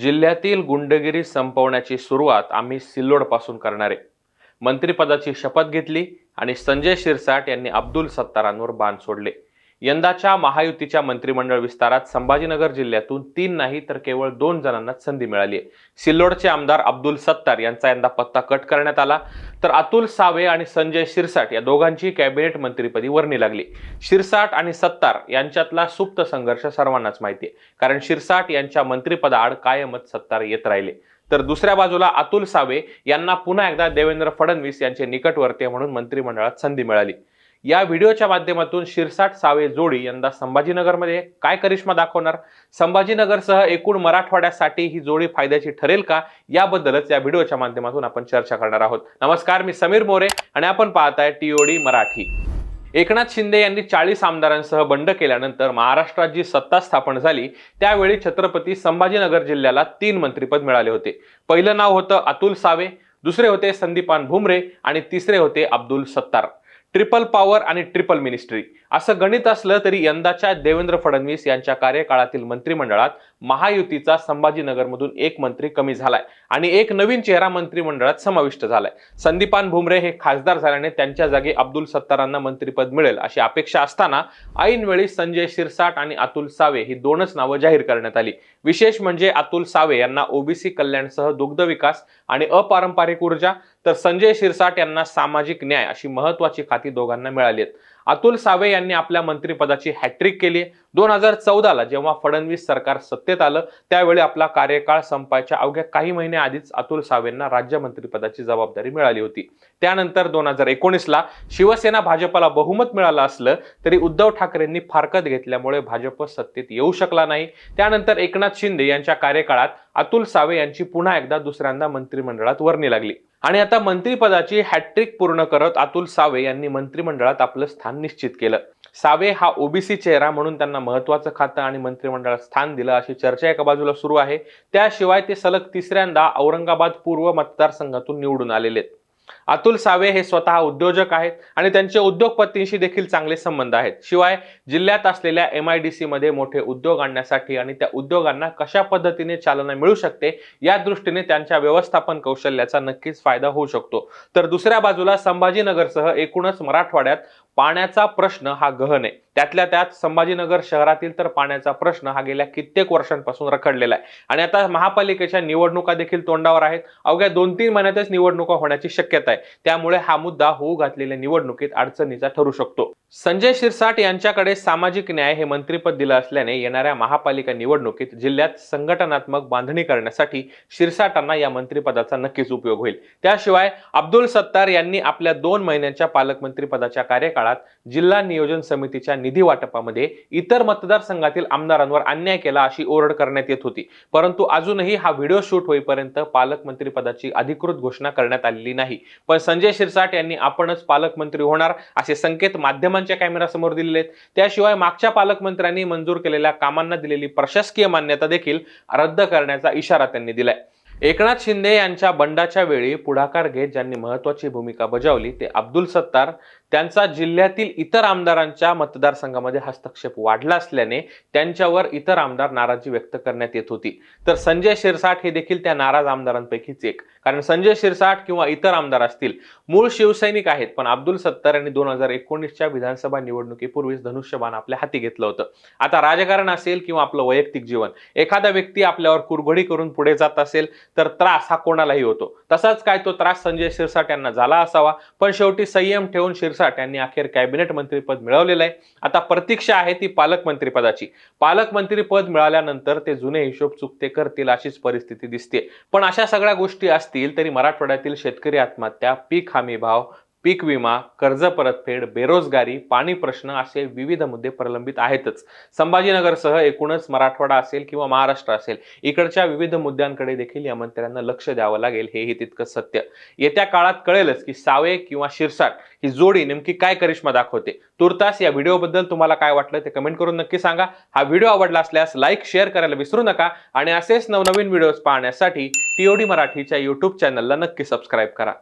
जिल्ह्यातील गुंडगिरी संपवण्याची सुरुवात आम्ही सिल्लोडपासून करणार. आहे मंत्रिपदाची शपथ घेतली आणि संजय शिरसाट यांनी अब्दुल सत्तारांवर बाण सोडले. यंदाच्या महायुतीच्या मंत्रिमंडळ विस्तारात संभाजीनगर जिल्ह्यातून तीन नाही तर केवळ दोन जणांना संधी मिळाली आहे. सिल्लोडचे आमदार अब्दुल सत्तार यांचा यंदा पत्ता कट करण्यात आला. तर अतुल सावे आणि संजय शिरसाट या दोघांची कॅबिनेट मंत्रीपदी वर्णी लागली. शिरसाट आणि सत्तार यांच्यातला सुप्त संघर्ष सर्वांनाच माहिती आहे. कारण शिरसाट यांच्या मंत्रिपदाआड कायमच सत्तार येत राहिले. तर दुसऱ्या बाजूला अतुल सावे यांना पुन्हा एकदा देवेंद्र फडणवीस यांचे निकटवर्ते म्हणून मंत्रिमंडळात संधी मिळाली. या व्हिडिओच्या माध्यमातून शिरसाट सावे जोडी यंदा संभाजीनगरमध्ये काय करिश्मा दाखवणार? संभाजीनगरसह एकूण मराठवाड्यासाठी ही जोडी फायद्याची ठरेल का? याबद्दलच या व्हिडिओच्या माध्यमातून आपण चर्चा करणार आहोत. नमस्कार मी समीर मोरे आणि आपण पाहताय टीओडी मराठी. एकनाथ शिंदे यांनी चाळीस आमदारांसह बंड केल्यानंतर महाराष्ट्रात जी सत्ता स्थापन झाली. त्यावेळी छत्रपती संभाजीनगर जिल्ह्याला तीन मंत्रिपद मिळाले होते. पहिलं नाव होतं अतुल सावे दुसरे होते संदीपान भुमरे आणि तिसरे होते अब्दुल सत्तार. ट्रिपल पॉवर आणि ट्रिपल मिनिस्ट्री असं गणित असलं तरी यंदाच्या देवेंद्र फडणवीस यांच्या कार्यकाळातील मंत्रिमंडळात महायुतीचा संभाजीनगरमधून एक मंत्री कमी झालाय आणि एक नवीन चेहरा मंत्रिमंडळात समाविष्ट झालाय. संदीपान भुमरे हे खासदार झाल्याने त्यांच्या जागी अब्दुल सत्तारांना मंत्रिपद मिळेल अशी अपेक्षा असताना ऐनवेळी संजय शिरसाट आणि अतुल सावे ही दोनच नावं जाहीर करण्यात आली. विशेष म्हणजे अतुल सावे यांना ओबीसी कल्याणसह दुग्ध विकास आणि अपारंपरिक ऊर्जा तर संजय शिरसाट यांना सामाजिक न्याय अशी महत्वाची खाती दोघांना मिळाली आहेत. अतुल सावे यांनी आपल्या मंत्रिपदाची हॅट्रिक केली दोन हजार चौदाला जेव्हा फडणवीस सरकार सत्तेत आलं त्यावेळी आपला कार्यकाळ संपायच्या अवघ्या काही महिने आधीच अतुल सावेंना राज्यमंत्रीपदाची जबाबदारी मिळाली होती. त्यानंतर दोन हजार एकोणीसला शिवसेना भाजपला बहुमत मिळालं असलं तरी उद्धव ठाकरेंनी फारकत घेतल्यामुळे भाजप सत्तेत येऊ शकला नाही. त्यानंतर एकनाथ शिंदे यांच्या कार्यकाळात अतुल सावे यांची पुन्हा एकदा दुसऱ्यांदा मंत्रिमंडळात वर्णी लागली. आणि आता मंत्रिपदाची हॅट्रिक पूर्ण करत अतुल सावे यांनी मंत्रिमंडळात आपलं स्थान निश्चित केलं. सावे हा ओबीसी चेहरा म्हणून त्यांना महत्वाचं खातं आणि मंत्रिमंडळात स्थान दिलं अशी चर्चा एका बाजूला सुरू आहे. त्याशिवाय ते सलग तिसऱ्यांदा औरंगाबाद पूर्व मतदारसंघातून निवडून आलेले आहेत. अतुल सावे हे स्वतः उद्योजक आहेत आणि त्यांचे उद्योगपतींशी देखील चांगले संबंध आहेत. शिवाय जिल्ह्यात असलेल्या एम आय डी सीमध्ये मोठे उद्योग आणण्यासाठी आणि त्या उद्योगांना कशा पद्धतीने चालना मिळू शकते या दृष्टीने त्यांच्या व्यवस्थापन कौशल्याचा नक्कीच फायदा होऊ शकतो. तर दुसऱ्या बाजूला संभाजीनगरसह एकूणच मराठवाड्यात पाण्याचा प्रश्न हा गहन आहे. त्यातल्या त्यात संभाजीनगर शहरातील तर पाण्याचा प्रश्न हा गेल्या कित्येक वर्षांपासून रखडलेला आहे. आणि आता महापालिकेच्या निवडणुका देखील तोंडावर आहेत. अवघ्या दोन तीन महिन्यातच निवडणुका होण्याची शक्यता आहे. त्यामुळे हा मुद्दा होऊ घातलेल्या निवडणुकीत अडचणीचा ठरू शकतो. संजय शिरसाट यांच्याकडे सामाजिक न्याय हे मंत्रीपद दिलं असल्याने येणाऱ्या महापालिका निवडणुकीत जिल्ह्यात संघटनात्मक बांधणी करण्यासाठी शिरसाटांना या मंत्रिपदाचा नक्कीच उपयोग होईल. त्याशिवाय अब्दुल सत्तार यांनी आपल्या दोन महिन्यांच्या पालकमंत्रीपदाच्या कार्यकाळात जिल्हा नियोजन समितीच्या निधी वाटपामध्ये इतर मतदारसंघातील आमदारांवर अन्याय केला अशी ओरड करण्यात येत होती. परंतु अजूनही हा व्हिडिओ शूट होईपर्यंत पालकमंत्रीपदाची अधिकृत घोषणा करण्यात आलेली नाही. पण संजय शिरसाट यांनी आपणच पालकमंत्री होणार असे संकेत माध्यमांच्या कॅमेरासमोर दिलेले आहेत. त्याशिवाय मागच्या पालकमंत्र्यांनी मंजूर केलेल्या कामांना दिलेली प्रशासकीय मान्यता देखील रद्द करण्याचा इशारा त्यांनी दिलाय. एकनाथ शिंदे यांच्या बंडाच्या वेळी पुढाकार घेत ज्यांनी महत्वाची भूमिका बजावली ते अब्दुल सत्तार. त्यांचा जिल्ह्यातील इतर आमदारांच्या मतदारसंघामध्ये हस्तक्षेप वाढला असल्याने त्यांच्यावर इतर आमदार नाराजी व्यक्त करण्यात येत होती. तर संजय शिरसाट हे देखील त्या नाराज आमदारांपैकीच एक. कारण संजय शिरसाट किंवा इतर आमदार असतील मूळ शिवसैनिक आहेत पण अब्दुल सत्तार यांनी दोन हजार एकोणीसच्या विधानसभा निवडणुकीपूर्वीच धनुष्यबाण आपल्या हाती घेतलं होतं. आता राजकारण असेल किंवा आपलं वैयक्तिक जीवन एखादा व्यक्ती आपल्यावर कुरघोडी करून पुढे जात असेल तर त्रास हा कोणालाही होतो. तसाच काय तो त्रास संजय शिरसाट यांना झाला असावा. पण शेवटी संयम ठेवून शिरसाट यांनी अखेर कॅबिनेट मंत्रीपद मिळवलेलं आहे. आता प्रतीक्षा आहे ती पालकमंत्रीपदाची पालकमंत्रीपद मिळाल्यानंतर ते जुने हिशोब चुकते करतील अशीच परिस्थिती दिसते. पण अशा सगळ्या गोष्टी असतील तरी मराठवाड्यातील शेतकरी आत्महत्या पीक हमी भाव पीक विमा कर्ज परतफेड बेरोजगारी पाणी प्रश्न असे विविध मुद्दे प्रलंबित आहेतच. संभाजीनगरसह एकूणच मराठवाडा असेल किंवा महाराष्ट्र असेल इकडच्या विविध मुद्द्यांकडे देखील या मंत्र्यांना लक्ष द्यावं लागेल हेही तितकं सत्य. येत्या काळात कळेलच की सावे किंवा शिरसाट ही जोडी नेमकी काय करिश्मा दाखवते. तुर्तास या व्हिडिओबद्दल तुम्हाला काय वाटलं ते कमेंट करून नक्की सांगा. हा व्हिडिओ आवडला असल्यास लाईक शेअर करायला विसरू नका आणि असेच नवनवीन व्हिडिओज पाहण्यासाठी टीओडी मराठीच्या युट्यूब चॅनलला नक्की सबस्क्राईब करा.